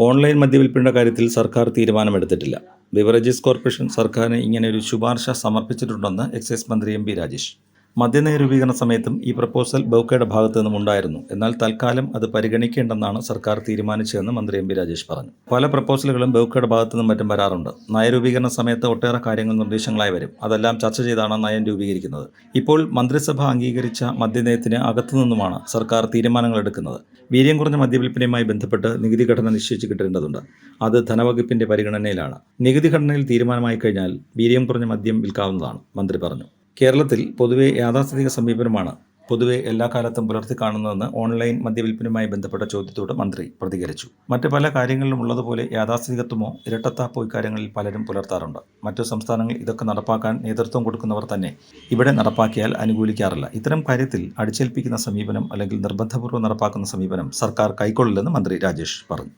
Online മദ്യവിൽപ്പനയുടെ കാര്യത്തിൽ സർക്കാർ തീരുമാനമെടുത്തിട്ടില്ല. Beverages corporation സർക്കാരിന് ഇങ്ങനെ ഒരു ശുപാർശ സമർപ്പിച്ചിട്ടുണ്ടെന്ന് എക്സൈസ് മന്ത്രി എം പി രാജേഷ്. മദ്യനയ രൂപീകരണ സമയത്തും ഈ പ്രപ്പോസൽ ബൗക്കയുടെ ഭാഗത്തു നിന്നും ഉണ്ടായിരുന്നു. എന്നാൽ തൽക്കാലം അത് പരിഗണിക്കേണ്ടെന്നാണ് സർക്കാർ തീരുമാനിച്ചതെന്ന് മന്ത്രി എം പി രാജേഷ് പറഞ്ഞു. പല പ്രപ്പോസലുകളും ബൗക്കയുടെ ഭാഗത്തു നിന്നും മറ്റും വരാറുണ്ട്. നയരൂപീകരണ സമയത്ത് ഒട്ടേറെ കാര്യങ്ങൾ നിർദ്ദേശങ്ങളായി വരും. അതെല്ലാം ചർച്ച ചെയ്താണ് നയം രൂപീകരിക്കുന്നത്. ഇപ്പോൾ മന്ത്രിസഭ അംഗീകരിച്ച മദ്യനയത്തിന് അകത്തുനിന്നുമാണ് സർക്കാർ തീരുമാനങ്ങൾ എടുക്കുന്നത്. വീര്യം കുറഞ്ഞ മദ്യവിൽപ്പനയുമായി ബന്ധപ്പെട്ട് നികുതി ഘടന നിശ്ചയിച്ച് കിട്ടേണ്ടതുണ്ട്. അത് ധനവകുപ്പിന്റെ പരിഗണനയിലാണ്. നികുതി ഘടനയിൽ തീരുമാനമായി കഴിഞ്ഞാൽ വീര്യം കുറഞ്ഞ മദ്യം വിൽക്കാവുന്നതാണ് മന്ത്രി പറഞ്ഞു. കേരളത്തിൽ പൊതുവെ യാഥാസ്ഥിതിക സമീപനമാണ് പൊതുവെ എല്ലാ കാലത്തും പുലർത്തി കാണുന്നതെന്ന് ഓൺലൈൻ മദ്യവിൽപ്പനയുമായി ബന്ധപ്പെട്ട ചോദ്യത്തോട് മന്ത്രി പ്രതികരിച്ചു. മറ്റ് പല കാര്യങ്ങളിലും ഉള്ളതുപോലെ യാഥാസ്ഥിതികത്വമോ ഇരട്ടത്താപ്പോ ഇക്കാര്യങ്ങളിൽ പലരും പുലർത്താറുണ്ട്. മറ്റു സംസ്ഥാനങ്ങൾ ഇതൊക്കെ നടപ്പാക്കാൻ നേതൃത്വം കൊടുക്കുന്നവർ തന്നെ ഇവിടെ നടപ്പാക്കിയാൽ അനുകൂലിക്കാറില്ല. ഇത്തരം കാര്യത്തിൽ അടിച്ചേൽപ്പിക്കുന്ന സമീപനം അല്ലെങ്കിൽ നിർബന്ധപൂർവം നടപ്പാക്കുന്ന സമീപനം സർക്കാർ കൈക്കൊള്ളില്ലെന്ന് മന്ത്രി രാജേഷ് പറഞ്ഞു.